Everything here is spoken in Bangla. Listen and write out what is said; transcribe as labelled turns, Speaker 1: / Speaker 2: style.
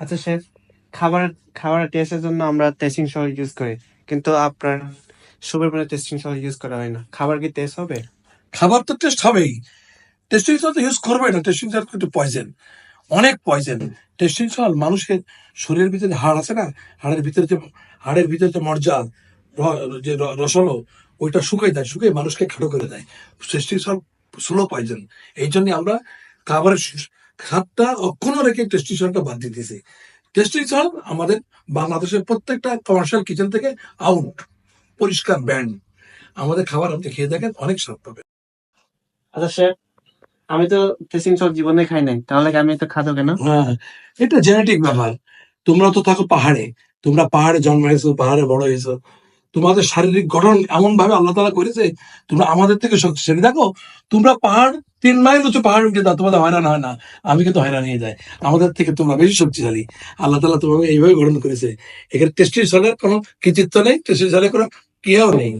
Speaker 1: আচ্ছা শেফ খাবার খাবার টেস্টের জন্য আমরা টেস্টিং সল ইউজ করি, কিন্তু আপনার সুপের পরে টেস্টিং সল ইউজ করা হয় না। খাবার কি টেস্ট হবে?
Speaker 2: খাবার তো টেস্ট হবেই। টেস্টিং সল তো ইউজ করবে না টেস্টিং সল কিন্তু পয়জেন অনেক পয়জেন টেস্টিং সল মানুষের শরীরের ভিতরে হাড় আছে না? হাড়ের ভিতরে যে, হাড়ের ভিতরে যে মর্যা যে রসলো ওইটা শুকাই দেয় শুকাই মানুষকে খাটো করে দেয়। টেস্টিং সল স্লো পয়জন এই জন্য আমরা খাবারের স্বাদটা অক্ষুণ্ণ রেখে টেস্টিং সলটা বাদ দিয়ে দিয়েছি। টেস্টিং আমাদের বাংলাদেশের প্রত্যেকটা কমার্শিয়াল কিচেন থেকে আউট পরিষ্কার ব্যান্ড আমাদের খাবার আপনি খেয়ে দেখেন অনেক স্বাদ পাবেন।
Speaker 1: আচ্ছা শেফ আমি তো টেস্টিং সল জীবনে খাই নাই তাহলে আমি তো খাব কেন?
Speaker 2: হ্যাঁ এটা জেনেটিক ব্যাপার। তোমরা তো থাকো পাহাড়ে তোমরা পাহাড়ে জন্ম হয়েছো পাহাড়ে বড় হয়েছো। তোমাদের শারীরিক গঠন এমন ভাবে আল্লাহ তালা করেছে, তোমরা আমাদের থেকে শক্তিশালী। দেখো, তোমরা পাহাড়, তিন মাইল উঁচু পাহাড় উঠে দাও, তোমাদের হয়রান হয় না। আমি কিন্তু হয়রান হয়ে যায় আমাদের থেকে তোমরা বেশি শক্তিশালী। আল্লাহ তালা তোমাকে এইভাবে গঠন করেছে। এখানে টেস্টি সলের কোনো কৃতিত্ব নেই টেস্টি সলের কোনো কেউ নেই।